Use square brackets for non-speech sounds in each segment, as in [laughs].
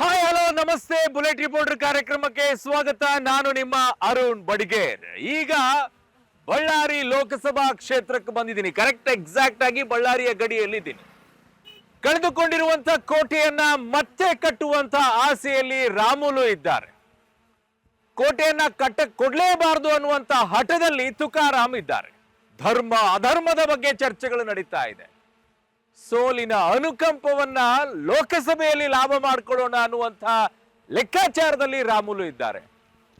Hi hello ನಮಸ್ತೆ bullet reporter ಕಾರ್ಯಕ್ರಮಕ್ಕೆ ಸ್ವಾಗತ. ನಾನು ನಿಮ್ಮ ಅರುಣ್ ಬಡಿಗೇರ್. ಈಗ ಬಳ್ಳಾರಿ ಲೋಕಸಭಾ ಕ್ಷೇತ್ರಕ್ಕೆ ಬಂದಿದ್ದೀನಿ. ಕರೆಕ್ಟ್ ಎಕ್ಸಾಕ್ಟ್ ಆಗಿ ಬಳ್ಳಾರಿಯ ಗಡಿಯಲ್ಲಿದ್ದೀನಿ. ಕಳೆದುಕೊಂಡಿರುವಂತ ಕೋಟೆಯನ್ನ ಮತ್ತೆ ಕಟ್ಟುವಂತ ಆಸೆಯಲ್ಲಿ ರಾಮುಲು ಇದ್ದಾರೆ. ಕೋಟೆಯನ್ನ ಕಟ್ಟ ಕೊಡಲೇಬಾರದು ಅನ್ನುವಂತ ಹಠದಲ್ಲಿ ತುಕಾರಾಮ್ ಇದ್ದಾರೆ. ಧರ್ಮ, ಅಧರ್ಮದ ಬಗ್ಗೆ ಚರ್ಚೆಗಳು ನಡೀತಾ ಇದೆ. ಸೋಲಿನ ಅನುಕಂಪವನ್ನ ಲೋಕಸಭೆಯಲ್ಲಿ ಲಾಭ ಮಾಡ್ಕೊಳ್ಳೋಣ ಅನ್ನುವಂಥ ಲೆಕ್ಕಾಚಾರದಲ್ಲಿ ರಾಮುಲು ಇದ್ದಾರೆ.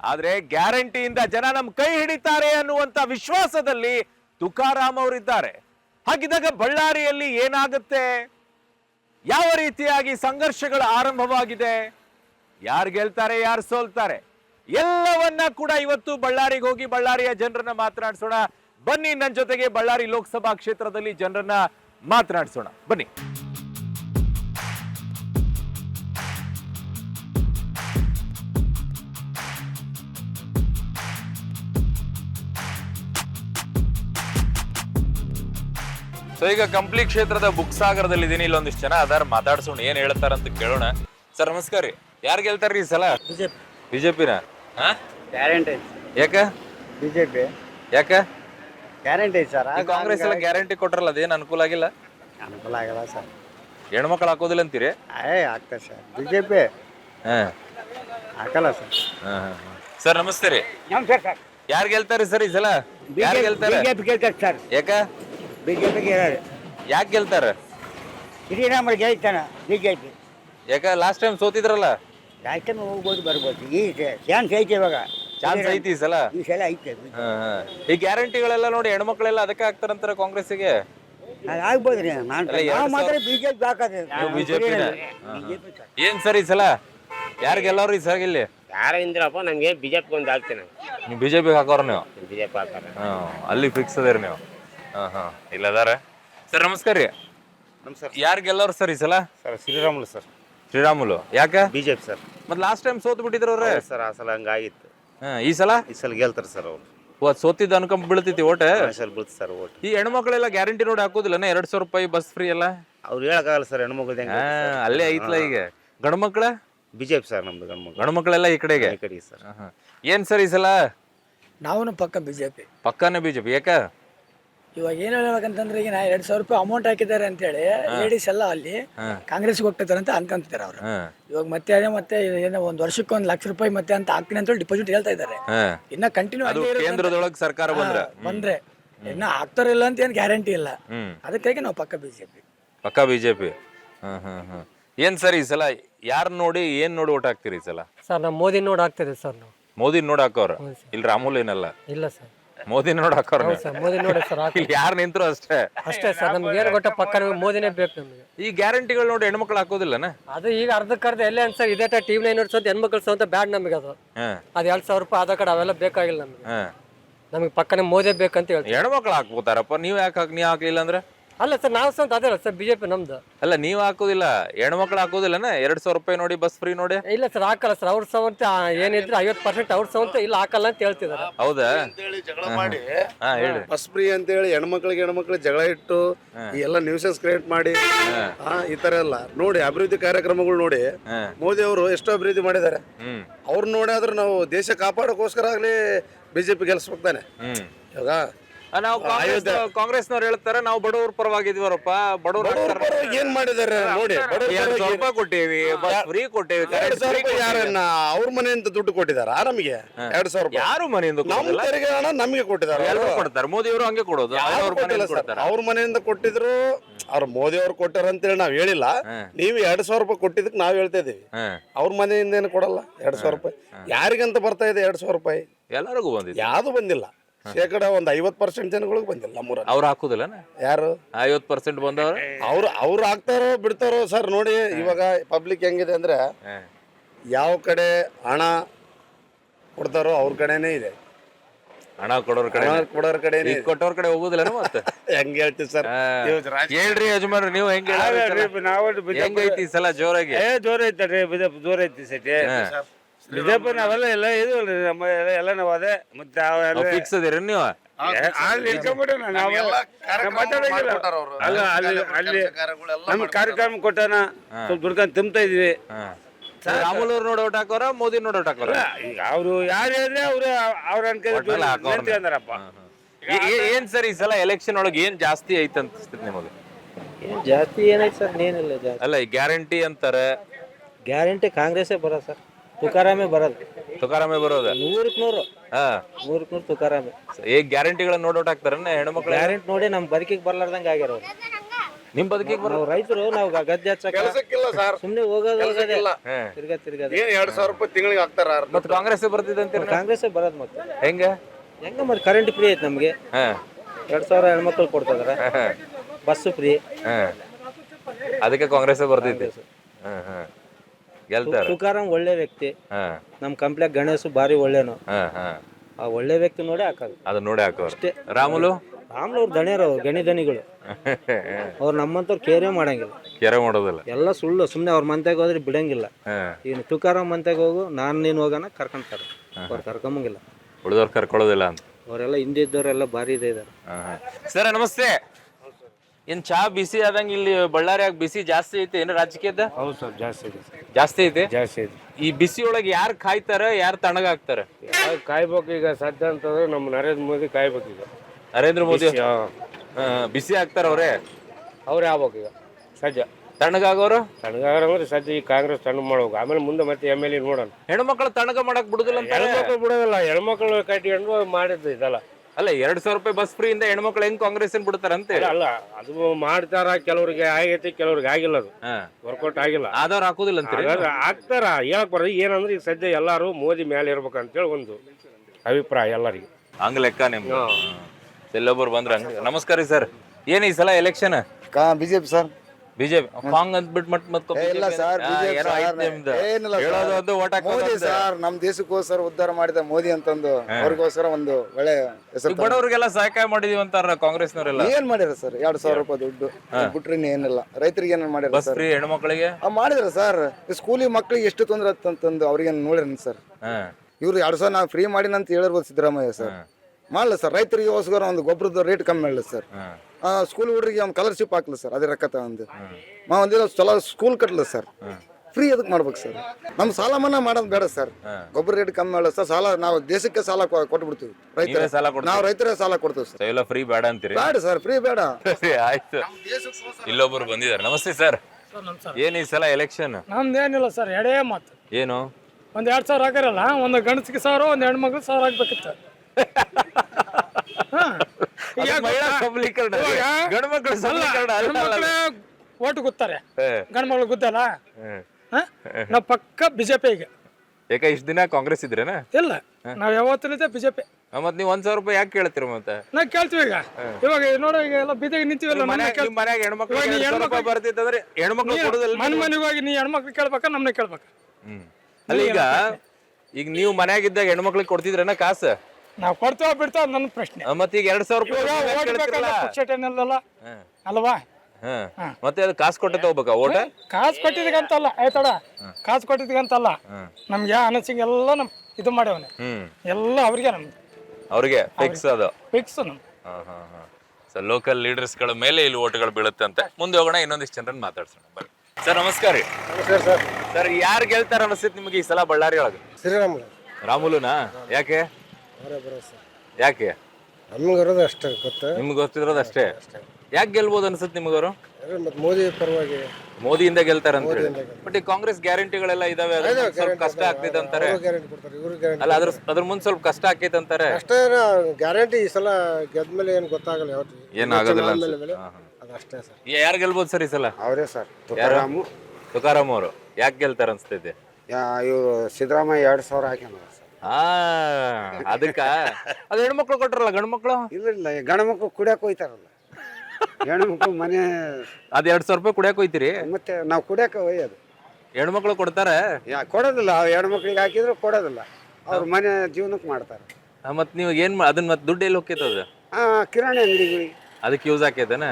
ಆದ್ರೆ ಗ್ಯಾರಂಟಿಯಿಂದ ಜನ ನಮ್ಮ ಕೈ ಹಿಡಿತಾರೆ ಅನ್ನುವಂತ ವಿಶ್ವಾಸದಲ್ಲಿ ತುಕಾರಾಮ್ ಅವರಿದ್ದಾರೆ. ಹಾಗಿದ್ದಾಗ ಬಳ್ಳಾರಿಯಲ್ಲಿ ಏನಾಗುತ್ತೆ? ಯಾವ ರೀತಿಯಾಗಿ ಸಂಘರ್ಷಗಳು ಆರಂಭವಾಗಿದೆ? ಯಾರು ಗೆಲ್ತಾರೆ, ಯಾರು ಸೋಲ್ತಾರೆ? ಎಲ್ಲವನ್ನ ಕೂಡ ಇವತ್ತು ಬಳ್ಳಾರಿಗೆ ಹೋಗಿ ಬಳ್ಳಾರಿಯ ಜನರನ್ನ ಮಾತನಾಡಿಸೋಣ. ಬನ್ನಿ ನನ್ನ ಜೊತೆಗೆ ಬಳ್ಳಾರಿ ಲೋಕಸಭಾ ಕ್ಷೇತ್ರದಲ್ಲಿ ಜನರನ್ನ ಮಾತನಾಡಿಸೋಣ. ಬನ್ನಿ. ಸೊ ಈಗ ಕಂಪ್ಲಿ ಕ್ಷೇತ್ರದ ಬುಕ್ ಸಾಗರದಲ್ಲಿ ಇದೀನಿ ಇಲ್ಲೊಂದಿಷ್ಟು ಜನ ಅದಾರ ಮಾತಾಡ್ಸೋಣ ಏನ್ ಹೇಳ್ತಾರಂತ ಕೇಳೋಣ. ಸರ್ ನಮಸ್ಕಾರ ರೀ. ಯಾರು ಗೆಲ್ತಾರ್ರಿ ಈ ಸಲ? ಬಿಜೆಪಿ. ಬಿಜೆಪಿನ? ಯಾಕ? ಬಿಜೆಪಿ. ಯಾಕ? ಗ್ಯಾರಂಟಿ ಸರ್ ಈ ಕಾಂಗ್ರೆಸ್ ಎಲ್ಲ ಗ್ಯಾರಂಟಿ ಕೊಟ್ರಲ್ಲ ಅದೇನ್ ಅನುಕೂಲ ಆಗಿಲ್ಲ? ಅನುಕೂಲ ಆಗಲ್ಲ ಸರ್ ಹೆಣ್ಮಕ್ಳು ಹಾಕೋದಿಲ್ಲ ಅಂತೀರಿ? ಏ ಆಗ್ತದೆ ಸರ್ ಪಿ ಹಾಂ. ಹಾಕಲ್ಲ ಸರ್ ಸರ್ ನಮಸ್ತೆ ರೀ. ನಮಸ್ಕಾರ ಸರ್ ಯಾರು ಗೆಲ್ತಾರೆ ಸರ್ ಈ ಸಲ? ಯಾರು ಗೆಲ್ತಾರೆ? ಬಿಜೆಪಿ ಗೆಲ್ತಾರೆ ಸರ್ ಯಾಕ? ಬಿಜೆಪಿ ಗೆಲ್ತಾರೆ ಯಾಕೆ ಗೆಲ್ತಾರ? ಶ್ರೀರಾಮರು ಗೆಲ್ತಾನ ಬಿಜೆಪಿ ಯಾಕ ಲಾಸ್ಟ್ ಟೈಮ್ ಸೋತಿದ್ರಲ್ಲ? ರಾಜ್ಯ ಹೋಗ್ಬೋದು ಬರ್ಬೋದು. ಈ ಚಾನ್ಸ್ ಐತೆ ಇವಾಗ. ಚಾನ್ಸ್ ಐತಿ ಈ ಸಲ? ಈ ಸಲ ಐತೆ. ಹಾ, ಹಾ. ಈ ಗ್ಯಾರಂಟಿಗಳೆಲ್ಲ ನೋಡಿ ಹೆಣ್ಮಕ್ಳೆಲ್ಲ ಅದಕ್ಕೆ ಹಾಕ್ತಾರಂತಾರೆ ಕಾಂಗ್ರೆಸ್ಸಿಗೆ? ಅದು ಆಗ್ಬೋದು ರೀ. ನಾನು ಅಲ್ಲ, ಎರಡು ನಾವು ಮಾತ್ರ ಬಿಜೆಪಿ ಹಾಕೋದು. ಬಿಜೆಪಿ ಏನ್ ಸರ್ ಈ ಸಲ? ಯಾರು ಗೆಲ್ಲವ್ರಿ ಈ ಸಲ ಇಲ್ಲಿ? ಯಾರ ಇಂದ್ರಪ್ಪ ನಮ್ಗೆ ಬಿಜೆಪಿ ಒಂದು ಹಾಕ್ತೀನಿ. ನೀವು ಬಿಜೆಪಿ ಹಾಕೋರ್ ನೀವು? ಬಿಜೆಪಿ ಹಾಕಾರ. ಹಾ ಅಲ್ಲಿ ಫಿಕ್ಸ್ ಅದೇರಿ ನೀವು. ಹಾ ಹಾ. ಇಲ್ಲ ಅದಾರ ಸರ್ ನಮಸ್ಕಾರ ರೀ. ನಮಸ್ಕಾರ ಯಾರು ಗೆಲ್ಲವ್ರ ಸರ್ ಈ ಸಲ? Sir Sriramulu sir. ಶ್ರೀರಾಮುಲು. ಯಾಕ? BJP sir. ಮತ್ ಲಾಸ್ಟ್ ಟೈಮ್ ಸೋತ್ ಬಿಟ್ಟಿದ್ರು ಅವ್ರೆ ಸರ್ ಆ ಸಲ ಹಂಗಾಗಿತ್ತು. ಹಾ ಈ ಸಲ? ಈ ಸಲ ಗೆಲ್ತಾರೆ ಸರ್ ಅವ್ರು. ಸೋತಿದ್ದ ಅನ್ಕೊಂಡ್ ಬೀಳ್ತೈತಿ ಓಟ? ಈ ಸಲ ಬೀಳ್ತು ಸರ್ ಓಟ್. ಈ ಹೆಣ್ಮಕ್ಳೆಲ್ಲ ಗ್ಯಾರಂಟಿ ನೋಡಿ ಹಾಕೋದಿಲ್ಲ ಎರಡ್ ಸಾವಿರ ರೂಪಾಯಿ ಬಸ್ ಫ್ರೀ ಎಲ್ಲ? ಅವ್ರು ಹೇಳಕ್ಕಾಗಲ್ಲ ಸರ್ ಹೆಣ್ಮಕ್ಳು ಹಾ ಅಲ್ಲೇ ಐತ್ಲ ಈಗ? ಗಂಡ್ಮಕ್ಳ? ಬಿಜೆಪಿ ಸರ್ ನಮ್ದು ಗಂಡ್ಮಕ್ಳು. ಗಂಡ್ಮಕ್ಳೆಲ್ಲ ಈ ಕಡೆಗೆ? ಈ ಕಡೆಗೆ ಸರ್. ಹಾ, ಹಾ. ಏನ್ ಸರ್ ಈ ಸಲ? ನಾವು ಪಕ್ಕ ಬಿಜೆಪಿ. ಪಕ್ಕಾನೇ ಬಿಜೆಪಿ ಯಾಕ ಇವಾಗ ಏನ್ ಹೇಳ್ಬೇಕಂತಂದ್ರೆ ಈಗ ನಾ ಎರಡ್ ಸಾವಿರ ರೂಪಾಯಿ ಅಮೌಂಟ್ ಹಾಕಿದ್ದಾರೆ ಅಂತೇಳಿ ಲೇಡೀಸ್ ಎಲ್ಲ ಅಲ್ಲಿ ಕಾಂಗ್ರೆಸ್ ಕಾಂಗ್ರೆಸ್ಗೆ ಹೋಗ್ತಿದ್ದಾರೆ ಅಂತ ಅನ್ಕೊಂತಿದ್ದಾರೆ ಅವರು. ಇವಾಗ ಮತ್ತೆ ಅದೇ ಮತ್ತೆ ಏನೋ ಒಂದು ವರ್ಷಕ್ಕೆ ಒಂದ್ ಲಕ್ಷ ರೂಪಾಯಿ ಮತ್ತೆ ಅಂತ ಹಾಕ್ತೀನಿ ಅಂತ ಹೇಳಿ ಡಿಪಾಸಿಟ್ ಹೇಳ್ತಾ ಇದ್ದಾರೆ. ಇನ್ನ ಕಂಟಿನ್ಯೂ ಕೇಂದ್ರದೊಳಗೆ ಕೇಂದ್ರದೊಳಗ್ ಸರ್ಕಾರ ಬಂದ್ರೆ. ಬಂದ್ರೆ. ಇನ್ನ ಹಾಕ್ತಾರಿಲ್ಲ ಅಂತ ಏನ್ ಗ್ಯಾರಂಟಿ ಇಲ್ಲ. ಅದಕ್ಕಾಗಿ ನಾವು ಪಕ್ಕ ಬಿಜೆಪಿ ಪಕ್ಕ ಬಿಜೆಪಿ ಹ್ಮ್ ಹ್ಮ್ ಹ್ಮ್ ಏನ್ ಸರ್ ಈ ಸಲ ಯಾರ್ ನೋಡಿ ಏನ್ ನೋಡಿ ಓಟ್ ಹಾಕ್ತೀರಿ ಈ ಸಲ? ಸರ್ ನಾವು ಮೋದಿ ನೋಡಿ ಹಾಕ್ತೀರಿ ಸರ್ ನಾವು. ಮೋದಿ ನೋಡಿ ಹಾಕೋರು. ಇಲ್ಲಿ ರಾಮುಲ್ ಏನಲ್ಲ ಇಲ್ಲ ಸರ್. ಮೋದಿ ನೋಡ್ ಹಾಕೋರ್ ಸರ್ ಮೋದಿ ನೋಡಿ ಸರ್ ಹಾಕಿ ಯಾರು ನಿಂತ್ರು ಅಷ್ಟೇ. ಅಷ್ಟೇ ಸರ್ ನಮ್ಗೆ ಏನು ಗೊತ್ತ ಪಕ್ಕ ನಮಗೆ ಮೋದಿನೇ ಬೇಕು ನಮಗೆ. ಈ ಗ್ಯಾರಂಟಿಗಳು ನೋಡಿ ಹೆಣ್ಮಕ್ಳು ಹಾಕೋದಿಲ್ಲನ? ಅದು ಈಗ ಅರ್ಧಕ್ಕರ್ಧ ಎಲ್ಲೇ ಅನ್ಸ ಇದೇ ಟಿ ವಿ ನೈನ್ ಅಂತ ಹೆಣ್ಮಕ್ಳು ಸಹ ಬ್ಯಾಡ್ ನಮಗೆ ಅದು. ಅದು ಎರಡು ಸಾವಿರ ರೂಪಾಯಿ ಆಧಾರ್ ಕಾರ್ಡ್ ಅವೆಲ್ಲ ಬೇಕಾಗಿಲ್ಲ ನಮಗೆ. ನಮಗೆ ಪಕ್ಕನೆ ಮೋದಿ ಬೇಕಂತ ಹೇಳ್ತೀವಿ. ಹೆಣ್ಮಕ್ಳು ಹಾಕ್ಬೋದಾರಪ್ಪ ನೀವು ಯಾಕೆ ಹಾಕ್ ನೀವ್ ಹಾಕ್ಲಿಲ್ಲ ಅಂದ್ರೆ? ಅಲ್ಲ ಸರ್ ನಾವು ಸಂತ ಅದೇ ಸರ್ ಬಿಜೆಪಿ ಜೆ ಪಿ ನಮ್ದು. ಅಲ್ಲ ನೀವ್ ಹಾಕೋದಿಲ್ಲ ಹೆಣ್ಮಕ್ಳು ಹಾಕೋದಿಲ್ಲನ? ಎರಡ್ ಸಾವಿರ ರೂಪಾಯಿ ನೋಡಿ ಬಸ್ ಫ್ರೀ ನೋಡಿ? ಇಲ್ಲ ಸರ್ ಹಾಕಲ್ಲ ಸರ್ ಅವ್ರ ಸವಂತ ಏನಿದ್ರೆ ಐವತ್ ಪರ್ಸೆಂಟ್ ಅವ್ರ ಸವಂತ ಇಲ್ಲ ಹಾಕಲ್ಲ ಅಂತ ಹೇಳ್ತಿದ್ದಾರೆ. ಹೌದಾ? ಅಂತೇಳಿ ಜಗಳ ಮಾಡಿ ಹಾ ಹೇಳಿ. ಬಸ್ ಫ್ರೀ ಅಂತೇಳಿ ಹೆಣ್ಮಕ್ಳಿಗೆ ಹೆಣ್ಮಕ್ಳಿಗೆ ಜಗಳ ಇಟ್ಟು ಈ ಎಲ್ಲ ನ್ಯೂಸಸ್ ಕ್ರಿಯೇಟ್ ಮಾಡಿ ಆ, ಈ ತರ ಎಲ್ಲ. ನೋಡಿ ಅಭಿವೃದ್ಧಿ ಕಾರ್ಯಕ್ರಮಗಳು ನೋಡಿ ಮೋದಿ ಅವರು ಎಷ್ಟು ಅಭಿವೃದ್ಧಿ ಮಾಡಿದ್ದಾರೆ. ಹ್ಮ್. ಅವ್ರು ನೋಡಿ ಆದ್ರೂ ನಾವು ದೇಶ ಕಾಪಾಡೋಕೋಸ್ಕರ ಆಗ್ಲಿ ಬಿಜೆಪಿ ಗೆಲ್ಸ್ಬೇಕು ತಾನೆ. ಹ್ಮ್. ಇವಾಗ ಆ, ನಾವು ಕಾಂಗ್ರೆಸ್ ಕಾಂಗ್ರೆಸ್ನವ್ರು ಹೇಳ್ತಾರೆ ನಾವು ಬಡವ್ರ ಪರವಾಗಿದ್ವರಪ್ಪ. ಬಡವ್ರು ಏನ್ ಮಾಡಿದಾರೆ? ನೋಡಿ ಸ್ವಲ್ಪ ಕೊಟ್ಟೇವಿ ಫ್ರೀ ಕೊಟ್ಟೇವಿ. ಯಾರನ್ನ ಅವ್ರ ಮನೆಯಿಂದ ದುಡ್ಡು ಕೊಟ್ಟಿದಾರ? ನಮಗೆ ಎರಡ್ ಸಾವಿರ ರೂಪಾಯಿ. ಯಾರು ಮನೆಯಿಂದ ತೆರಿಗೆ ಹಣ ನಮಗೆ ಕೊಟ್ಟಿದ್ದಾರೆ ಎಲ್ಲರೂ ಕೊಡ್ತಾರೆ. ಮೋದಿ ಅವರು ಹಂಗೆ ಕೊಡೋದು. ಅವ್ರ ಮನೆಯಿಂದ ಕೊಡ್ತಾರೆ. ಅವ್ರ ಮನೆಯಿಂದ ಕೊಟ್ಟಿದ್ರು ಅವ್ರ ಮೋದಿ ಅವ್ರು ಕೊಟ್ಟಾರ ಅಂತೇಳಿ ನಾವ್ ಹೇಳಿಲ್ಲ. ನೀವು ಎರಡ್ ಸಾವಿರ ರೂಪಾಯಿ ಕೊಟ್ಟಿದ್ದಕ್ಕೆ ನಾವ್ ಹೇಳ್ತಾ ಇದೀವಿ. ಅವ್ರ ಮನೆಯಿಂದ ಏನು ಕೊಡಲ್ಲ? ಎರಡ್ ಸಾವಿರ ರೂಪಾಯಿ. ಯಾರಿಗಂತ ಬರ್ತಾ ಇದೆ ಎರಡ್ ಸಾವಿರ ರೂಪಾಯಿ? ಎಲ್ಲರಿಗೂ ಬಂದಿದೆ. ಯಾವ್ದು ಬಂದಿಲ್ಲ. ಶೇಕಡ ಒಂದ್ ಐವತ್ ಪರ್ಸೆಂಟ್ ಜನಗಳಿಗೆ ಬಂದಿಲ್ಲ ನಮ್ಮೂರ ಅವ್ರು ಹಾಕುದಿಲ್ಲ ಯಾರು? ಐವತ್ ಪರ್ಸೆಂಟ್ ಬಂದವ್ರು? ಅವ್ರು ಅವ್ರು ಹಾಕ್ತಾರೋ ಬಿಡ್ತಾರೋ ಸರ್ ನೋಡಿ ಇವಾಗ ಪಬ್ಲಿಕ್ ಹೆಂಗಿದೆ ಅಂದ್ರೆ ಯಾವ ಕಡೆ ಹಣ ಕೊಡ್ತಾರೋ ಅವ್ರ ಕಡೆನೇ ಇದೆ. ಹಣ ಕೊಡೋರ್ ಕಡೆ ಹಣ ಕೊಡೋರ್ ಕಡೆ ಈಗ ಕೊಟ್ಟವ್ರ ಕಡೆ ಹೋಗುದಿಲ್ಲ ಮತ್ತೆ? [laughs] ಹೆಂಗ್ ಹೇಳ್ತೀವಿ ಸರ್? ಹೇಳ್ರಿ ಯಜಮಾನ್ರಿ ನೀವು ಹೆಂಗ್ ಹೆಂಗೈತಿ ಈ ಸಲ ಜೋರಾಗಿ? ಏ ಜೋರ ಐತಲ್ರಿ ಬಿಜೆಪಿ ಜೋರ ಐತಿ ಸೈಟಿ ಬಿಜೆಪಿ ನಾವೆಲ್ಲ ಎಲ್ಲ ಇದು ಅಲ್ರಿ ನಮ್ಮ ಎಲ್ಲ ಎಲ್ಲ ನಾವು ಅದೇ. ಮತ್ತೆ ಅವೆಲ್ಲ ಫಿಕ್ಸ್ ಅದಿರಿ ನೀವು? ಅಲ್ಲಿ ಕಾರ್ಯಕ್ರಮ ನಾವು ಮಾತಾಡಂಗಿಲ್ಲ. ಮಾಡ್ಕೊಟ್ಟಾರ ಅವ್ರು. ಅಲ್ಲ ಅಲ್ಲಿ ಅಲ್ಲಿ ಕಾರ್ಯಗಳೆಲ್ಲ ನಮ್ ಕಾರ್ಯಕ್ರಮ ಕೊಟ್ಟಾನ ಸ್ವಲ್ಪ ದುಡ್ಕೊಂಡು ತುಂಬ್ತಾ ಇದ್ವಿ. ಸರ್ ಅವ್ರು ನೋಡಿ ಹಾಕೋರ ಮೋದಿ ನೋಡಿ ಹಾಕೋರ? ಈಗ ಅವರು ಯಾರು ಹೇಳಿದ್ರೆ ಅವ್ರು ಅವ್ರ ಒಟ್ನಲ್ಲಿ ಹಾಕೋರ್ನ. ಅನ್ಕೊಂಡಿದ್ದಾರಪ್ಪ ಏ- ಏ- ಏನ್ ಸರ್ ಈ ಸಲ ಎಲೆಕ್ಷನ್ ಒಳಗೆ ಏನ್ ಜಾಸ್ತಿ ಐತ್ ಅನ್ಸ್ತೈತಿ ನಿಮಗೆ? ಏನ್ ಜಾಸ್ತಿ ಏನೈತೆ ಸರ್ ಏನಿಲ್ಲ ಜಾಸ್ತಿ. ಅಲ್ಲ ಈ ಗ್ಯಾರಂಟಿ ಅಂತಾರೆ. ಗ್ಯಾರಂಟಿ ಕಾಂಗ್ರೆಸ್ ಬರೋದು ಸರ್. ತುಕಾರಾಮೇ ಬರೋದು ತುಕಾರಾಮೇ ಬರೋದು? ನೂರಕ್ಕೆ ನೂರು ಹಾ. ನೂರಕ್ ನೂರು ತುಕಾರಾಮೇ. ಏ ಗ್ಯಾರಂಟಿಗಳನ್ನ ನೋಡೋಟ್ ಹಾಕ್ತಾರ ಹೆಣ್ಮಕ್ಳು? ಗ್ಯಾರಂಟಿ ನೋಡಿ ನಮ್ಮ ಬದುಕಿಗೆ ಬರ್ಲಾರ್ದಂಗ ಆಗಿರೋದು ಅವ್ರು. ನಿಮ್ ಬದುಕಿಗೆ ಬರೋ ನಾವು ರೈತರು ನಾವು ಗದ್ದೆ ಹಚ್ಚಕ ಕೆಲಸಕ್ಕಿಲ್ಲ ಸರ್. ಸುಮ್ಮನೆ ಹೋಗೋದು ಹೋಗೋದೇ. ತಿರ್ಗಾ ತಿರ್ಗದ ಏನ್ ಎರಡ್ ಸಾವಿರ ರೂಪಾಯಿ ತಿಂಗಳಿಗೆ ಹಾಕ್ತಾರ ಮತ್ ಕಾಂಗ್ರೆಸ್ ಬರ್ತಿದೆ ಅಂತೀರ ಕಾಂಗ್ರೆಸ್ಸೇ ಬರೋದು ಮತ್ತೆ. ಹೆಂಗ? ಹೆಂಗ ಮತ್ತೆ ಕರೆಂಟ್ ಫ್ರೀ ಐತೆ ನಮಗೆ. ಹಾ. ಎರಡು ಸಾವಿರ ಹೆಣ್ಮಕ್ಳು ಕೊಡ್ತಿದಾರೆ. ಬಸ್ ಫ್ರೀ ಹಾ. ಅದಕ್ಕೆ ಕಾಂಗ್ರೆಸ್ ಬರ್ತಿದೆ. ಹಾ ಹಾ. ಗೆಲ್ತಾರ. ತುಕಾರಾಮ್ ಒಳ್ಳೆ ವ್ಯಕ್ತಿ. ಹಾ. ನಮ್ಮ ಕಂಪ್ಲೇಂಟ್ ಗಣೇಶ್ ಬಾರಿ ಒಳ್ಳೇನು. ಹಾ ಹಾ. ಆ ಒಳ್ಳೆ ವ್ಯಕ್ತಿ ನೋಡಿ ಹಾಕೋದು ಅದನ್ನ ನೋಡಿ ಹಾಕೋ ಅಷ್ಟೇ. ರಾಮುಲು? ರಾಮುಲು ಅವ್ರು ದಣಿಯರು ಅವ್ರು ಗಣಿ ದಣಿಗಳು. [laughs] ಅವ್ರು ನಮ್ಮಂತವ್ರು ಕೇರೇ ಮಾಡಂಗಿಲ್ಲ. ಕೆರೆ ಮಾಡೋದಿಲ್ಲ. ಎಲ್ಲ ಸುಳ್ಳು ಸುಮ್ಮನೆ ಅವ್ರ ಮಂತೆಗೆ ಹೋದ್ರೆ ಬಿಡಂಗಿಲ್ಲ. ಹಾ. ಈಗ ತುಕಾರಾಮ್ ಮಂತೆಗೆ ಹೋಗು ನಾನು ನೀನು ಹೋಗೋಣ ಕರ್ಕೊಂತಾರೆ ಅವ್ರು ಕರ್ಕೊಂಬಂಗಿಲ್ಲ. ಉಳಿದವ್ರು ಕರ್ಕೊಳ್ಳೋದಿಲ್ಲ ಅಂತ. ಅವರೆಲ್ಲ ಹಿಂದೆ ಇದ್ದವರೆಲ್ಲ ಭಾರಿ ಇದೆ ಇದಾರೆ. ಸರ್ ನಮಸ್ತೆ. ಏನ್ ಚಾ ಬಿಸಿ ಆದಂಗ ಇಲ್ಲಿ ಬಳ್ಳಾರಿಯಾಗ ಬಿಸಿ ಜಾಸ್ತಿ ಐತೆ ಏನು ರಾಜಕೀಯದ? ಹೌದು ಸರ್ ಜಾಸ್ತಿ ಇದೆ ಸರ್. ಜಾಸ್ತಿ ಐತೆ? ಜಾಸ್ತಿ ಇದೆ ಈ ಬಿಸಿ ಒಳಗೆ ಯಾರು ಕಾಯ್ತಾರ ಯಾರು ತಣ್ಣಗಾಗ್ತಾರ ಯಾವಾಗ ಕಾಯ್ಬೇಕು ಈಗ ಸದ್ಯ ಅಂತಂದ್ರೆ ನಮ್ಮ ನರೇಂದ್ರ ಮೋದಿ ಕಾಯ್ಬೇಕು ಈಗ. ನರೇಂದ್ರ ಮೋದಿ ಹಾ, ಬಿಸಿ ಆಗ್ತಾರ ಅವ್ರೆ? ಅವ್ರು ಆಗ್ಬೇಕು ಈಗ ಸದ್ಯ. ತಣ್ಣಗಾಗೋರು ತಣ್ಣಗಾಗ್ರಂದ್ರೆ ಸದ್ಯ ಈ ಕಾಂಗ್ರೆಸ್ ತಣ್ಣಗೆ ಮಾಡ್ಬೇಕು. ಆಮೇಲೆ ಮುಂದೆ ಮತ್ತೆ ಎಂ ಎಲ್ ಎ ನೋಡೋಣ. ಹೆಣ್ಮಕ್ಳು ತಣ್ಣಗ ಮಾಡಕ್ ಬಿಡುದಿಲ್ಲ ಅಂತ ಹೆಣ್ಮಕ್ಳು ಬಿಡೋದಿಲ್ಲ ಹೆಣ್ಮಕ್ಳು ಕಟ್ಟಿಕೊಂಡು ಮಾಡಿದ್ದು ಇದಲ್ಲ. ಅಲ್ಲ ಎರಡ್ ಸಾವಿರ ರೂಪಾಯಿ ಬಸ್ ಫ್ರೀ ಇಂದ ಹೆಣ್ಮಕ್ಳು ಹೆಂಗ್ ಕಾಂಗ್ರೆಸ್ ಬಿಡ್ತಾರ ಅಂತ ಅಲ್ಲ, ಅದು ಮಾಡ್ತಾರ ಕೆಲವ್ರಿಗೆ ಆಗೈತಿ ಕೆಲವ್ರಿಗೆ ಆಗಿಲ್ಲ ಅದು. ಹಾ. ವರ್ಕೌಟ್ ಆಗಿಲ್ಲ. ಆಧಾರ್ ಹಾಕೋದಿಲ್ಲ ಅಂತ ಹಾಕ್ತಾರ ಆಗ್ತಾರ ಹೇಳಕ್ ಬರೋದು ಏನಂದ್ರೆ ಈಗ ಸದ್ಯ ಎಲ್ಲಾರು ಮೋದಿ ಮೇಲೆ ಇರ್ಬೇಕಂತೇಳಿ ಒಂದು ಅಭಿಪ್ರಾಯ ಎಲ್ಲರಿಗೆ. ಹಂಗ ಲೆಕ್ಕ ನಿಮ್ದು ಎಲ್ಲೊಬ್ರು ಬಂದ್ರ ನಮಸ್ಕಾರ ರೀ ಸರ್. ಏನ್ ಈ ಸಲ ಎಲೆಕ್ಷನ್ ಕಾ ಬಿಜೆಪಿ ಸರ್. ಬಿಜೆಪಿ. ಕಾಂಗ್ ಬಿಟ್ ಮತ್ ಮತ್ ಏ, ಇಲ್ಲ ಸರ್. ಹೇಳೋದು ಒಂದು ಓಟ್ ಮೋದಿ ಸರ್ ನಮ್ ದೇಶಕ್ಕೋಸ್ಕರ ಉದ್ಧಾರ ಮಾಡಿದ ಮೋದಿ ಅಂತಂದು ಅವ್ರಿಗೋಸ್ಕರ ಒಂದು ಒಳ್ಳೆ ಹೆಸರು. ಬಡವರಿಗೆಲ್ಲ ಸಹಾಯ ಮಾಡಿದೀವಿ ಅಂತಾರ ಕಾಂಗ್ರೆಸ್ನವರೆಲ್ಲ. ಏನ್ ಮಾಡಿದ್ರ ಸರ್? ಎರಡ್ ಸಾವಿರ ರೂಪಾಯಿ ದುಡ್ಡು. ಬಿಟ್ರಿ ಏನಿಲ್ಲ. ರೈತರಿಗೆ ಏನ್ ಮಾಡ್ಯಾರ ಸರ್? ಹೆಣ್ಮಕ್ಳಿಗೆ? ಮಾಡಿದ್ರ ಸರ್. ಸ್ಕೂಲಿ ಮಕ್ಳಿಗೆ ಎಷ್ಟು ತೊಂದ್ರೆ ಅಂತಂದು ಅವ್ರಿಗೆ ನೋಡಿರಿ ಸರ್? ಇವ್ರು ಎರಡ್ ಸಾವಿರ ನಾವು ಫ್ರೀ ಮಾಡಿನಂತ ಹೇಳಿರ್ಬೋದು ಸಿದ್ದರಾಮಯ್ಯ ಸರ್. ಮಾಡಲ್ಲ ಸರ್. ರೈತರಿಗೋಸ್ಕರ ಒಂದು ಗೊಬ್ಬರದ ರೇಟ್ ಕಮ್ಮಿ ಮಾಡಲ್ಲ ಸರ್. ಸ್ಕೂಲ್ ಹುಡುಗರಿಗೆ ಒಂದು ಕಲರ್ಶಿಪ್ ಹಾಕ್ಲಿ ಸರ್ ಅದೇ ರೊಕ್ಕ ತಗೊಂಡು. ನಾವು ಒಂದಿರೋ ಸಲ ಸ್ಕೂಲ್ ಕಟ್ಲ ಸರ್ ಫ್ರೀ ಅದಕ್ಕೆ ಮಾಡ್ಬೇಕು ಸರ್ ನಮ್ಮ ಸಾಲ ಮನ್ನಾ ಮಾಡೋದು ಬೇಡ ಸರ್ ಗೊಬ್ಬರ ರೇಟ್ ಕಮ್ಮಿ ಮಾಡಲ್ಲ ಸರ್ ಸಾಲ ನಾವು ದೇಶಕ್ಕೆ ಸಾಲ ಕೊ- ಕೊಟ್ಬಿಡ್ತೀವಿ. ರೈತರ ಸಾಲ? ನಾವು ರೈತರ ಸಾಲ ಕೊಡ್ತೀವಿ ಸರ್ ಎಲ್ಲ ಫ್ರೀ ಬೇಡ ಅಂತೀರಿ? ಬೇಡ ಸರ್ ಫ್ರೀ ಬೇಡ. ಆಯ್ತು. ಇಲ್ಲೊಬ್ಬರು ಬಂದಿದ್ದಾರೆ. ನಮಸ್ತೆ ಸರ್ ಏನು ಈ ಸಲ ಎಲೆಕ್ಷನ್ ನಮ್ದೇನಿಲ್ಲ ಸರ್ ಎಡೇ ಮಾತು. ಏನು? ಒಂದ್ ಎರಡ್ ಸಾವಿರ ಹಾಕಿರಲ್ಲ ಒಂದು ಗಂಡಸಿಗೆ ಸಾವಿರ ಒಂದ್ ಹೆಣ್ಮಕ್ಳು ಸಾವಿರ ಹಾಕ್ಬೇಕಿತ್ತು. [laughs] ಸಬಲೀಕರಣ ಇವಾಗ ಗಂಡ್ಮಕ್ಳು ಸಬಲೀಕರಣ ಅಲ್ಲ ಓಟ್ ಗೊತ್ತಾರೆ ಗಂಡ ಮಗಳು ಗೊತ್ತಲ್ಲ? ನಾವ್ ಪಕ್ಕ ಬಿಜೆಪಿ ಈಗ. ಯಾಕ ಇಷ್ಟ ದಿನ ಕಾಂಗ್ರೆಸ್ ಇದ್ರೇನ? ಇಲ್ಲ. ನಾವ್ ಯಾವತ್ತಿನ ಬಿಜೆಪಿ. ಮತ್ ನೀವ್ ಒಂದ್ ಸಾವಿರ ರೂಪಾಯಿ ಯಾಕೆ ಕೇಳ್ತೀರ ಮತ್ತೆ? ನಾ ಕೇಳ್ತೀವಿ ಈಗ. ಇವಾಗ ನೋಡೋ ಈಗ ಎಲ್ಲ ಬೀದಿಗೆ ನಿಂತೀವಲ್ಲ ಮನ್ಯಾಗ ಹೆಣ್ಮಕ್ಳು ಹೆಣ್ಮಕ್ಳು- ಬರ್ತಿತ್ತಂದ್ರೆ ಹೆಣ್ಮಕ್ಳು ಕೊಡುದಿಲ್ಲ ಮನ್ ಮನೆಗೆ ಹೋಗಿ ನೀ ಹೆಣ್ಮಕ್ಳು ಕೇಳ್ಬೇಕ ನಮ್ನೆ ಕೇಳ್ಬೇಕ. ಹ್ಮ್. ಅಲ್ಲ ಈಗ ಈಗ ನೀವು ಮನ್ಯಾಗಿದ್ದಾಗ ಹೆಣ್ಮಕ್ಳಿಗೆ ಕೊಡ್ತಿದ್ರೇನ ಕಾಸು? ನಾವ್ ಕೊಡ್ತೇವ ಬಿಡ್ತಾವ ನನ್ನ ಪ್ರಶ್ನೆ. ಮತ್ತೆ ಈಗ ಎರಡ್ ಸಾವಿರ ರೂಪಾಯಿ ಇವಾಗ ಓಟ್ ಬೇಕಲ್ಲ. ಅಲ್ವಾ? ಹಾ. ಮತ್ತೆ ಅದು ಕಾಸು ಕೊಟ್ಟು ತಗೋಬೇಕಾ ಓಟ? ಕಾಸು ಕೊಟ್ಟಿದ್ದಕ್ಕಂತಲ್ಲ ಆಯ್ತಡ ಕಾಸು ಕೊಟ್ಟಿದ್ದಕ್ಕಂತಲ್ಲ ನಮ್ಗೆ ಅನಸಿಂಗ್ ಎಲ್ಲ ನಮ್ ಇದು ಮಾಡ್ಯವನೆ. ಹ್ಮ್. ಎಲ್ಲ ಅವ್ರಿಗೆ ನಮ್ದು. ಅವ್ರಿಗೆ ಫಿಕ್ಸ್ ಅದು. ಫಿಕ್ಸ್ ನಮ್ ಹಾ ಲೋಕಲ್ ಲೀಡರ್ಸ್ ಸೊ ಲೋಕಲ್ ಲೀಡರ್ಸ್ಗಳ ಮೇಲೆ ಇಲ್ಲಿ ಓಟ್ಗಳು ಬೀಳುತ್ತೆ ಅಂತ ಮುಂದೆ ಹೋಗೋಣ ಇನ್ನೊಂದಿಷ್ಟು ಜನರನ್ನ ಮಾತಾಡ್ಸೋಣ. ಬನ್ನಿ. ಸರ್ ನಮಸ್ಕಾರ ರೀ. ಸರ್. ಯಾರು ಗೆಲ್ತಾರ ಅನಿಸ್ತೈತಿ ನಿಮಗೆ ಈ ಸಲ ಬಳ್ಳಾರಿ ಒಳಗೆ ಶ್ರೀರಾಮುಲು ರಾಮುಲುನಾ? ಯಾಕೆ? ಯಾಕೆ? ನಮ್ಗೆ ಇರೋದು ಅಷ್ಟೇ ಗೊತ್ತ? ನಿಮ್ಗೆ ಗೊತ್ತಿರೋದು ಅಷ್ಟೇ? ಯಾಕೆ ಗೆಲ್ಬೋದು ಅನ್ಸುತ್ತೆ ನಿಮಗವರು? ಮತ್ತೆ ಮೋದಿ ಪರವಾಗಿ ಮೋದಿಯಿಂದ ಗೆಲ್ತಾರ ಅಂತ ಹೇಳಿ. ಬಟ್ ಈ ಕಾಂಗ್ರೆಸ್ ಗ್ಯಾರಂಟಿಗಳೆಲ್ಲ ಇದಾವೆ ಅದ್ರ ಮುಂದ್ ಸ್ವಲ್ಪ ಕಷ್ಟ ಆಗ್ತಿದೆ ಅಂತಾರೆ. ಗ್ಯಾರಂಟಿ ಕೊಡ್ತಾರೆ ಇವ್ರು ಗ್ಯಾರಂಟಿ ಅಲ್ಲ ಅದ್ರ ಅದ್ರ ಮುಂದೆ ಸ್ವಲ್ಪ ಕಷ್ಟ ಆಕೈತೆ ಅಂತಾರೆ. ಅಷ್ಟೇ ಗ್ಯಾರಂಟಿ ಈ ಸಲ ಗೆದ್ಮೇಲೆ ಏನು ಗೊತ್ತಾಗಲ್ಲ ಯಾವತ್ತು. ಏನ್ ಆಗೋದಿಲ್ಲ ಅನ್ಸುತ್ತೆ. ಹಾ, ಹಾ. ಅದು ಅಷ್ಟೇ ಸರ್. ಯಾರು ಗೆಲ್ಬೋದು ಸರ್ ಈ ಸಲ? ಅವರೇ ಸರ್ ತುಕಾರಾಮು. ತುಕಾರಾಮ್ ಅವರು. ಯಾಕೆ ಗೆಲ್ತಾರ ಅನ್ಸ್ತೈತೆ ಇವರು ಸಿದ್ದರಾಮಯ್ಯ ಎರಡು ಸಾವಿರ ಹಾಕ್ಯಾನ ಆ ಅದಕ್ಕ. ಅದು ಹೆಣ್ಮಕ್ಳು ಕೊಟ್ರಲ್ಲ ಗಂಡು ಮಕ್ಳು? ಇಲ್ಲ ಇಲ್ಲ ಗಂಡು ಮಕ್ಕಳು ಕುಡಿಯಕ್ಕೆ ಹೋಯ್ತಾರಲ್ಲ. ಹೆಣ್ಮಕ್ಳು ಮಕ್ಕಳು ಮನೆ ಅದ್ ಎರಡ್ ಸಾವಿರ ರೂಪಾಯಿ ಕುಡಿಯಕ್ ಹೋಯ್ತಿರಿ? ಮತ್ತೆ ನಾವು ಕುಡಿಯಕ್ಕೆ ಒಯ್ಯೋದು. ಹೆಣ್ಮಕ್ಳು ಕೊಡ್ತಾರೆ? ಯಾ ಕೊಡೋದಿಲ್ಲ ಆ ಹೆಣ್ಮಕ್ಳಿಗೆ ಹಾಕಿದ್ರು ಕೊಡೋದಿಲ್ಲ. ಅವ್ರ ಮನೆ ಜೀವನಕ್ಕೆ ಮಾಡ್ತಾರೆ. ಮತ್ತೆ ಮತ್ ನೀವು ಏನ್ ಮಾ- ಅದನ್ನ ಮತ್ ದುಡ್ಡು ಎಲ್ಲಿ ಹೋಗ್ತದ ಆ ಕಿರಾಣಿ ಅಂಗಡಿಗಳಿಗೆ ಅದಕ್ಕೆ ಯೂಸ್ ಆಕೈತನ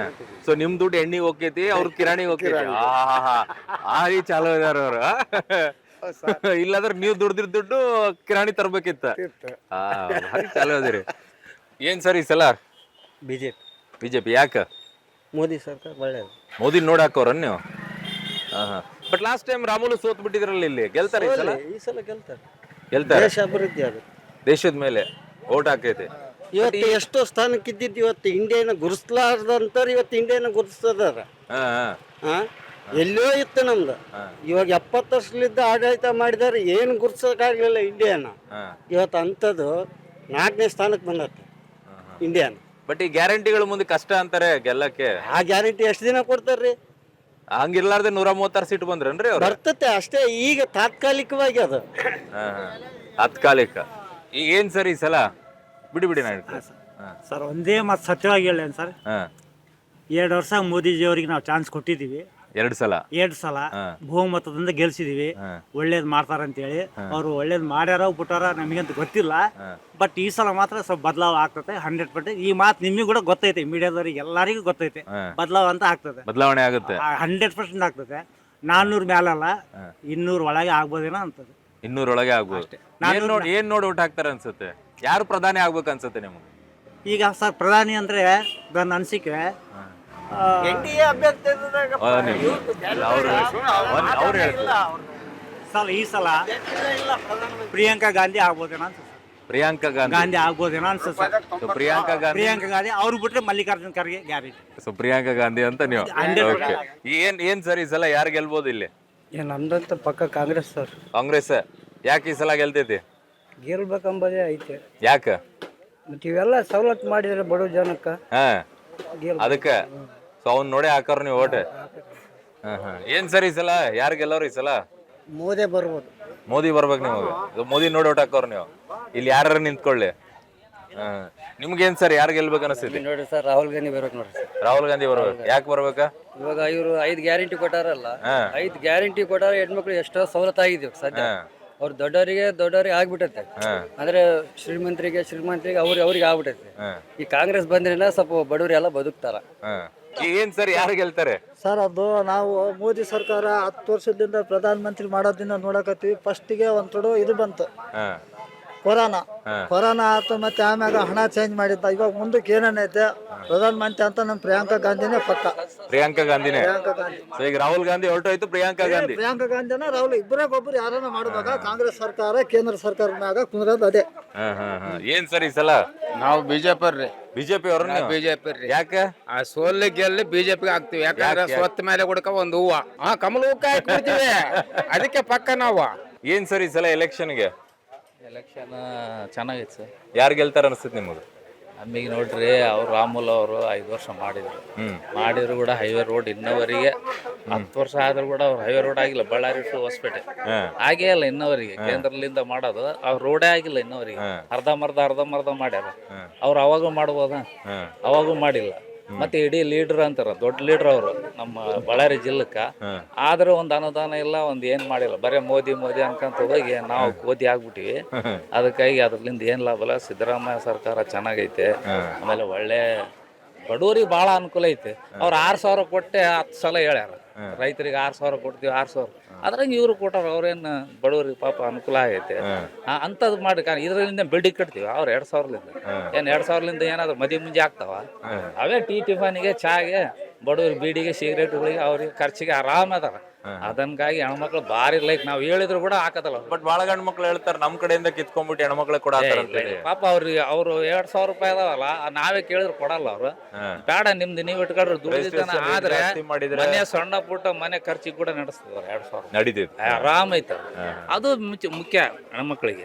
ಸೊ ನಿಮ್ ದುಡ್ಡು ಎಣ್ಣೆಗೆ ಹೋಗ್ತೈತಿ ಅವ್ರ ಕಿರಾಣಿಗೆ ಹೋಗ್ತೈತಿ ಆಹಾಹಾ. ಆ ರೀ ಚಾಲೋ ಇದಾರ ಅವ್ರು. [laughs] ಇಲ್ಲಾಂದ್ರೆ ನೀವು ದುಡ್ದಿರ್ ದುಡ್ಡು ಕಿರಾಣಿ ತರ್ಬೇಕಿತ್ತ. ಇತ್ತು. ಆ ಭಾರಿ ಚಾಲೋ ಅದಿರಿ. ಏನ್ ಸರ್ ಈ ಸಲ? ಬಿಜೆಪಿ. ಬಿಜೆಪಿ ಯಾಕ? ಮೋದಿ ಸರ್ಕಾರ ಒಳ್ಳೇದು. ಮೋದಿ ನೋಡಿ ಹಾಕೋರ ನೀವು? ಬಟ್ ಲಾಸ್ಟ್ ಟೈಮ್ ರಾಮುಲು ಸೋತ್ ಬಿಟ್ಟಿದ್ರಲ್ಲ ಇಲ್ಲಿ ಗೆಲ್ತಾರೆ ಈ ಸಲ? ಈ ಸಲ ಗೆಲ್ತಾರೆ. ಗೆಲ್ತಾರೆ? ದೇಶ ಅಭಿವೃದ್ಧಿ ಆಗುತ್ತೆ ದೇಶದ ಮೇಲೆ ಓಟ್ ಹಾಕೈತೆ. ಇವತ್ತು ಎಷ್ಟೋ ಸ್ಥಾನಕ್ಕೆ ಇದ್ದಿದ್ದು ಇವತ್ತು ಇಂಡಿಯಾನ ಗುರುಸ್ಲಾರ್ದಂತವ್ರು ಇವತ್ತು ಇಂಡಿಯಾನ ಗುರುಸ್ತದಾರ ಹಾ ಹಾ. ಹಾ ಎಲ್ಲೋ ಇತ್ತು ನಮ್ದು. ಇವಾಗ ಎಪ್ಪತ್ತು ವರ್ಷಲಿದ್ದ ಆಡಳಿತ ಮಾಡಿದಾರೆ ಏನು ಗುರ್ಸಕ್ಕಾಗಲಿಲ್ಲ ಇಂಡಿಯಾನ ಇವತ್ತು ಅಂಥದ್ದು ನಾಲ್ಕನೇ ಸ್ಥಾನಕ್ಕೆ ಬಂದತ್ತೆ ಇಂಡಿಯಾನ ಬಟ್ ಈ ಗ್ಯಾರಂಟಿಗಳು ಮುಂದೆ ಕಷ್ಟ ಅಂತಾರೆ ಗೆಲ್ಲಕ್ಕೆ. ಆ ಗ್ಯಾರಂಟಿ ಎಷ್ಟು ದಿನ ಕೊಡ್ತಾರ್ರಿ? ಹಂಗಿರ್ಲಾರ್ದೆ ನೂರ ಮೂವತ್ತಾರು ಸೀಟ್ ಬಂದ್ರನ್ರಿ ಅವ್ರು? ಬರ್ತತೆ ಅಷ್ಟೇ ಈಗ ತಾತ್ಕಾಲಿಕವಾಗಿ ಅದು. ತಾತ್ಕಾಲಿಕ. ಈಗ ಏನ್ ಸರ್ ಈ ಸಲ? ಬಿಡಿ ಬಿಡಿ ನಾನು ಸರ್. ಒಂದೇ ಮಾತು ಸತ್ಯವಾಗಿ ಹೇಳೇನು ಸರ್? ಎರಡು ವರ್ಷ ಮೋದಿಜಿ ಅವರಿಗೆ ನಾವು ಚಾನ್ಸ್ ಕೊಟ್ಟಿದ್ದೀವಿ. ಎರಡು ಸಲ? ಎರಡು ಸಲ. ಬಹುಮತದಿಂದ ಗೆಲ್ಸಿದೀವಿ. ಮಾರ್ತಾರ ಅಂತ ಹೇಳಿ ಅವ್ರು ಒಳ್ಳೇದ್ ಮಾಡ್ಯಾರ ಬಿಟ್ಟಾರ ನಮಗಂತ ಗೊತ್ತಿಲ್ಲ. ಬಟ್ ಈ ಸಲ ಮಾತ್ರ ಸ್ವಲ್ಪ ಬದಲಾವ್ ಆಗ್ತದೆ ಹಂಡ್ರೆಡ್ ಪರ್ಸೆಂಟ್ ಈ ಮಾತು ನಿಮಗೆ ಕೂಡ ಗೊತ್ತೈತೆ ಮೀಡಿಯಾದವ್ರಿಗೆ ಎಲ್ಲರಿಗೂ ಗೊತ್ತೈತೆ. ಬದಲಾವ ಅಂತ ಆಗ್ತದೆ. ಬದಲಾವಣೆ ಆಗುತ್ತೆ. ಹಂಡ್ರೆಡ್ ಪರ್ಸೆಂಟ್ ಆಗ್ತದೆ. ನಾನ್ನೂರ್ ಮೇಲಲ್ಲ ಇನ್ನೂರ್ ಒಳಗೆ ಆಗ್ಬೋದೇನೋ ಅಂತದೆ. ಇನ್ನೂರೊಳಗೆ ಆಗ್ಬೋದು. ಏನ್ ನೋಡಿ ಏನ್ ನೋಡಿ ಓಟ್ ಹಾಕ್ತಾರೆ ಅನ್ಸುತ್ತೆ? ಯಾರು ಪ್ರಧಾನಿ ಆಗ್ಬೇಕು ಅನ್ಸುತ್ತೆ ನಿಮ್ಗೆ? ಈಗ ಸರ್ ಪ್ರಧಾನಿ ಅಂದ್ರೆ ನನ್ನ ಅನಿಸಿಕೆ ಅವ್ರು ಅವ್ರು ಹೇಳ್ತಾರೆ. ಸಲ ಈ ಸಲ ಪ್ರಿಯಾಂಕಾ ಗಾಂಧಿ ಆಗ್ಬೋದೇನೋ ಪ್ರಿಯಾಂಕಾ ಗಾಂಧಿ. ಗಾಂಧಿ ಆಗ್ಬೋದೇನೋ ಅನ್ಸುತ್ತೆ ಪ್ರಿಯಾಂಕಾ ಗಾಂಧಿ ಪ್ರಿಯಾಂಕಾ ಗಾಂಧಿ ಅವ್ರು ಬಿಟ್ರೆ ಮಲ್ಲಿಕಾರ್ಜುನ್ ಖರ್ಗೆ ಗ್ಯಾರಂಟಿ. ಸೊ ಪ್ರಿಯಾಂಕಾ ಗಾಂಧಿ ಅಂತ ನೀವು ಓಕೆ ಏನ್ ಏನ್ ಸರ್ ಈ ಸಲ ಯಾರು ಗೆಲ್ಬೋದು ಇಲ್ಲಿ? ನಮ್ದಂತ ಪಕ್ಕ ಕಾಂಗ್ರೆಸ್ ಸರ್. ಕಾಂಗ್ರೆಸ್. ಯಾಕೆ ಈ ಸಲ ಗೆಲ್ತೈತಿ? ಗೆಲ್ಬೇಕಂಬುದೇ ಐತೆ. ಯಾಕ? ಮತ್ತೆ ಇವೆಲ್ಲ ಸವಲತ್ತು ಮಾಡಿದ್ರೆ ಬಡ ಜನಕ್ಕೆ ಹಾ. ಅದಕ್ಕೆ ಅವ್ನ್ ನೋಡೇ ಹಾಕೋರು ನೀವು ಓಟ್. ಹಾ ಹಾ. ಏನ್ ಸರ್ ಈ ಸಲ? ಯಾರು ಗೆಲ್ಲೋರು ಈ ಸಲ? ಮೋದಿ ಬರ್ಬೋದು. ಮೋದಿ ಬರ್ಬೇಕು ನಿಮಗೆ. ಇದು ಮೋದಿ ನೋಡಿ ಓಟ್ ಹಾಕೋರ್ ನೀವು. ಇಲ್ಲಿ ಯಾರು ನಿಂತ್ಕೊಳ್ಳಿ. ಹಾ. ನಿಮ್ಗೇನ್ ಸರ್ ಯಾರು ಗೆಲ್ಬೇಕು ಅನಿಸ್ತೈತಿ ನೋಡ್ರಿ ಸರ್ ರಾಹುಲ್ ಗಾಂಧಿ ಬರ್ಬೇಕು ನೋಡ್ರಿ ಸರ್. ರಾಹುಲ್ ಗಾಂಧಿ ಬರ್ಬೇಕು. ಯಾಕೆ ಬರ್ಬೇಕಾ? ಇವಾಗ ಇವರು ಐದು ಗ್ಯಾರಂಟಿ ಕೊಟ್ಟಾರಲ್ಲ. ಐದು ಗ್ಯಾರಂಟಿ ಕೊಟ್ಟಾರ ಹೆಣ್ಮಕ್ಳು ಎಷ್ಟೋ ಸವಲತ್ತು ಆಗಿದ್ದೀವಿ ಸದ್ಯ. ಅವ್ರು ದೊಡ್ಡವರಿಗೆ ದೊಡ್ಡವರಿಗೆ ಆಗ್ಬಿಟ್ಟೈತೆ. ಅಂದ್ರೆ ಶ್ರೀಮಂತರಿಗೆ ಶ್ರೀಮಂತರಿಗೆ ಅವ್ರಿಗೆ ಅವ್ರಿಗೆ ಆಗ್ಬಿಟ್ಟೈತೆ. ಈ ಕಾಂಗ್ರೆಸ್ ಬಂದ್ರಿಂದ ಸ್ವಲ್ಪ ಬಡವರೆಲ್ಲ ಬದುಕ್ತಾರ. [laughs] ಏನ್ ಸರ್ ಯಾರು ಗೆಲ್ತಾರೆ? ಸರ್ ಅದು ನಾವು ಮೋದಿ ಸರ್ಕಾರ ಹತ್ತು ವರ್ಷದಿಂದ ಪ್ರಧಾನ ಮಂತ್ರಿ ಮಾಡೋದ್ರಿಂದ ನೋಡಕತ್ತೀವಿ. ಫಸ್ಟಿಗೆ ಗೆ ತೊಡು ಇದು ಬಂತು. ಕೊರೋನಾ. ಕೊರೋನಾ ಆಯ್ತು ಮತ್ತೆ ಆಮ್ಯಾಗ ಹಣ ಚೇಂಜ್ ಮಾಡಿದ್ದ ಇವಾಗ ಮುಂದಕ್ಕೆ ಏನೇನೈತೆ ಪ್ರಧಾನ ಮಂತ್ರಿ ಅಂತ ನಮ್ ಪ್ರಿಯಾಂಕಾ ಗಾಂಧಿನೇ ಪಕ್ಕ. ಪ್ರಿಯಾಂಕಾ ಗಾಂಧಿನೇ? ಪ್ರಿಯಾಂಕಾ ಗಾಂಧಿ. ಈಗ ರಾಹುಲ್ ಗಾಂಧಿ ಹೊರಟೋಯ್ತು ಪ್ರಿಯಾಂಕಾ ಗಾಂಧಿ. ಪ್ರಿಯಾಂಕಾ ಗಾಂಧಿನ ರಾಹುಲ್ ಇಬ್ಬರಾಗ ಒಬ್ರು ಯಾರನ್ನ ಮಾಡುವಾಗ ಕಾಂಗ್ರೆಸ್ ಸರ್ಕಾರ ಕೇಂದ್ರ ಸರ್ಕಾರ ಮ್ಯಾಗ ಕುಂದ್ರದು ಅದೇ. ಹಾ ಹಾ ಹಾ. ಏನ್ ಸರಿ ಈ ಸಲ? ನಾವು ಬಿಜೆಪಿ ರೀ ಬಿಜೆಪಿ ಅವ್ರ ಬಿಜೆಪಿ ರೀ ಯಾಕೆ? ಆ ಸೋಲಿ ಗೆಲ್ಲಿ ಬಿಜೆಪಿ ಹಾಕ್ತಿವಿ ಯಾಕಂದ್ರೆ ಸ್ವತ್ ಸ್ವತ್ತ ಮೇಲೆ ಕೊಡಕ ಒಂದು ಹೂವ. ಹಾ ಕಮಲ ಹೂಕ ಹಾಕ್ಬಿಡ್ತೀವಿ [laughs] ಅದಕ್ಕೆ ಪಕ್ಕ ನಾವು. ಏನ್ ಸರಿ ಈ ಸಲ ಎಲೆಕ್ಷನ್ಗೆ ಎಲೆಕ್ಷನ್ ಚೆನ್ನಾಗೈತೆ ಸರ್. ಯಾರು ಗೆಲ್ತಾರ ಅನಿಸ್ತದೆ ನಿಮಗೆ? ನಮಗೆ ನೋಡ್ರಿ ಅವ್ರು ರಾಮುಲ್ ಅವರು ಐದು ವರ್ಷ ಮಾಡಿದ್ರು. ಮಾಡಿದ್ರು ಕೂಡ ಹೈವೇ ರೋಡ್ ಇನ್ನವರಿಗೆ. ಹತ್ತು ವರ್ಷ ಆದ್ರೂ ಕೂಡ ಅವ್ರು ಹೈವೇ ರೋಡ್ ಆಗಿಲ್ಲ ಬಳ್ಳಾರಿ ಟು ಹೊಸಪೇಟೆ. ಹಾಗೇ ಅಲ್ಲ ಇಲ್ಲ ಇನ್ನವರಿಗೆ ಕೇಂದ್ರದಿಂದ ಮಾಡೋದು. ಅವ್ರು ರೋಡೇ ಆಗಿಲ್ಲ ಇನ್ನವರಿಗೆ. ಅರ್ಧಂಬರ್ಧ ಅರ್ಧಂಬರ್ಧ ಮಾಡ್ಯಾರ. ಅವ್ರು ಅವಾಗೂ ಮಾಡ್ಬೋದ? ಅವಾಗೂ ಮಾಡಿಲ್ಲ. ಮತ್ತೆ ಇಡೀ ಲೀಡರ್ ಅಂತಾರ ದೊಡ್ಡ ಲೀಡರ್ ಅವರು ನಮ್ಮ ಬಳ್ಳಾರಿ ಜಿಲ್ಲಕ್ಕ. ಆದ್ರೆ ಒಂದು ಅನುದಾನ ಇಲ್ಲ ಒಂದು ಏನ್ ಮಾಡಿಲ್ಲ. ಬರೇ ಮೋದಿ ಮೋದಿ ಅನ್ಕಂತ ಹೋಗಿ ನಾವು ಕೋದಿ ಆಗ್ಬಿಟ್ಟಿವಿ. ಅದಕ್ಕಾಗಿ ಅದ್ರಲಿಂದ ಏನ್ ಲಾಭ ಇಲ್ಲ ಸಿದ್ದರಾಮಯ್ಯ ಸರ್ಕಾರ ಚೆನ್ನಾಗೈತೆ. ಆಮೇಲೆ ಒಳ್ಳೆ ಬಡವರಿಗೆ ಬಹಳ ಅನುಕೂಲ ಐತೆ. ಅವ್ರು ಆರು ಸಾವಿರ ಕೊಟ್ಟೆ ಹತ್ತು ಸಲ ಹೇಳ್ಯಾರ. ರೈತರಿಗೆ ಆರು ಸಾವಿರ ಕೊಡ್ತೀವಿ ಆರು ಸಾವಿರ. ಅದ್ರಂಗೆ ಇವ್ರು ಕೊಟ್ಟಾರ ಅವ್ರೇನು ಬಡವರಿಗೆ ಪಾಪ ಅನುಕೂಲ ಆಗೈತೆ. ಅಂಥದ್ದು ಮಾಡಿ ಕಾರಣ ಇದರಿಂದ ಬಿಲ್ಡಿಂಗ್ ಕಟ್ತೀವಿ ಅವ್ರು ಎರಡು ಸಾವಿರಲಿಂದ ಏನು ಎರಡು ಸಾವಿರಲಿಂದ ಏನಾದ್ರು ಮದಿ ಮುಂಜಿ ಆಗ್ತಾವ ಅವೇ ಟೀ ಟಿಫನ್ಗೆ ಚಾಗೆ ಬಡವರಿಗೆ ಬೀಡಿಗೆ ಸಿಗರೇಟ್ಗಳಿಗೆ ಅವ್ರಿಗೆ ಖರ್ಚಿಗೆ ಆರಾಮ ಅದಾರ. ಅದನ್ಗಾಗಿ ಹೆಣ್ಮಕ್ಳು ಬಾರಿ ಲೈಕ್ ನಾವು ಹೇಳಿದ್ರು ಕೂಡ ಹಾಕದಲ್ಲ ಬಟ್ ಬಾಳ ಗಂಡ್ ಮಕ್ಳು ಹೇಳ್ತಾರೆ ನಮ್ ಕಡೆಯಿಂದ ಕಿತ್ಕೊಂಡ್ಬಿಟ್ಟು ಹೆಣ್ಮಕ್ಳು ಕೂಡ ಪಾಪ ಅವ್ರಿಗೆ ಅವ್ರು ಎರಡ್ ಸಾವಿರ ರೂಪಾಯಿ ಅದಾವಲ್ಲ ನಾವೇ ಕೇಳಿದ್ರು ಕೊಡಲ್ಲ ಅವ್ರು. ಬೇಡ ನಿಮ್ದು ನೀವ್ ಇಟ್ಕೊಂಡ್ರೆ ದುಡಿದಿದ್ದಾನ Registration ಆದ್ರೆ ಮನೆ ಸಣ್ಣ ಪುಟ್ಟ ಮನೆ ಖರ್ಚಿಗೆ ಕೂಡ ನಡೆಸ್ತದ ಎರಡ್ ಸಾವಿರ ನಡೀತೈತಿ. ಆರಾಮ ಐತ ಅದು ಮುಖ್ಯ ಹೆಣ್ಮಕ್ಳಿಗೆ.